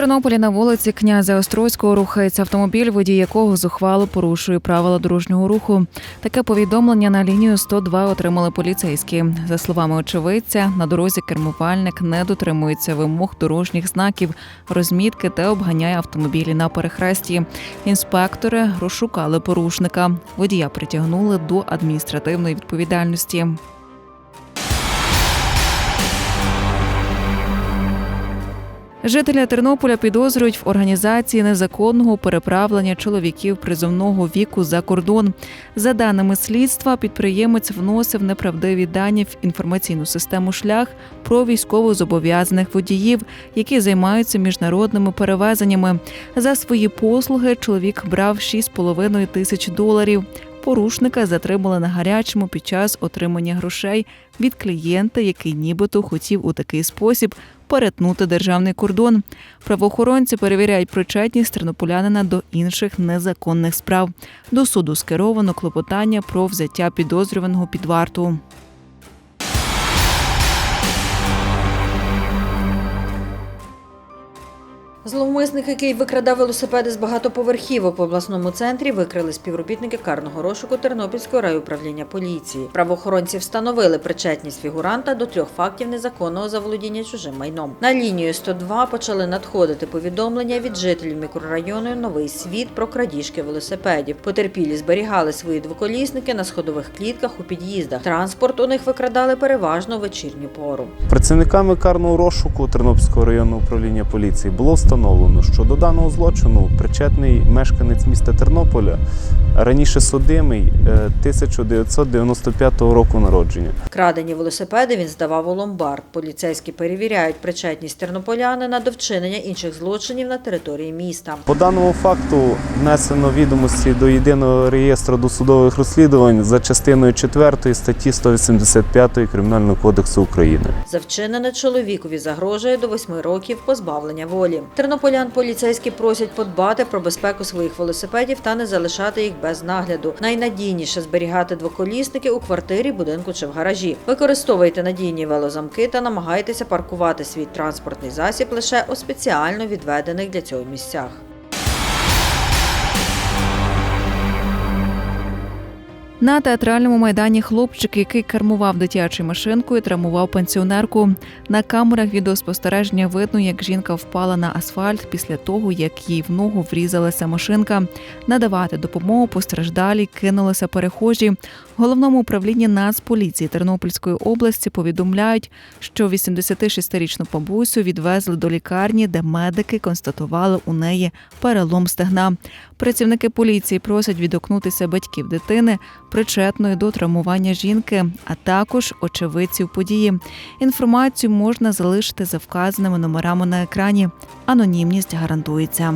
Тернополі на вулиці князя Острозького рухається автомобіль, водій якого зухвало порушує правила дорожнього руху. Таке повідомлення на лінію 102 отримали поліцейські. За словами очевидця, на дорозі кермувальник не дотримується вимог дорожніх знаків, розмітки та обганяє автомобілі на перехресті. Інспектори розшукали порушника. Водія притягнули до адміністративної відповідальності. Жителя Тернополя підозрюють в організації незаконного переправлення чоловіків призовного віку за кордон. За даними слідства, підприємець вносив неправдиві дані в інформаційну систему шлях про військовозобов'язаних водіїв, які займаються міжнародними перевезеннями. За свої послуги чоловік брав 6,5 тисяч доларів. Порушника затримали на гарячому під час отримання грошей від клієнта, який нібито хотів у такий спосіб перетнути державний кордон. Правоохоронці перевіряють причетність тернополянина до інших незаконних справ. До суду скеровано клопотання про взяття підозрюваного під варту. Зловмисник, який викрадав велосипеди з багатоповерхівок в обласному центрі, викрили співробітники карного розшуку Тернопільського райуправління поліції. Правоохоронці встановили причетність фігуранта до трьох фактів незаконного заволодіння чужим майном. На лінію 102 почали надходити повідомлення від жителів мікрорайону Новий світ про крадіжки велосипедів. Потерпілі зберігали свої двоколісники на сходових клітках у під'їздах. Транспорт у них викрадали переважно в вечірню пору. Працівниками карного розшуку Тернопільського районного управління поліції було встановлено, що до даного злочину причетний мешканець міста Тернополя, раніше судимий е, 1995 року народження. Крадені велосипеди він здавав у ломбард. Поліцейські перевіряють причетність тернополянина до вчинення інших злочинів на території міста. По даному факту внесено відомості до єдиного реєстру досудових розслідувань за частиною 4 статті 185 Кримінального кодексу України. За вчинене чоловікові загрожує до восьми років позбавлення волі. Тернополян поліцейські просять подбати про безпеку своїх велосипедів та не залишати їх без нагляду. Найнадійніше зберігати двоколісники у квартирі, будинку чи в гаражі. Використовуйте надійні велозамки та намагайтеся паркувати свій транспортний засіб лише у спеціально відведених для цього місцях. На театральному майдані хлопчик, який кермував дитячою машинкою, травмував пенсіонерку. На камерах відеоспостереження видно, як жінка впала на асфальт після того, як їй в ногу врізалася машинка. Надавати допомогу постраждалій кинулися перехожі. Головному управлінні Нацполіції Тернопільської області повідомляють, що 86-річну бабусю відвезли до лікарні, де медики констатували у неї перелом стегна. Працівники поліції просять відокнутися батьків дитини, причетної до травмування жінки, а також очевидців події. Інформацію можна залишити за вказаними номерами на екрані. Анонімність гарантується.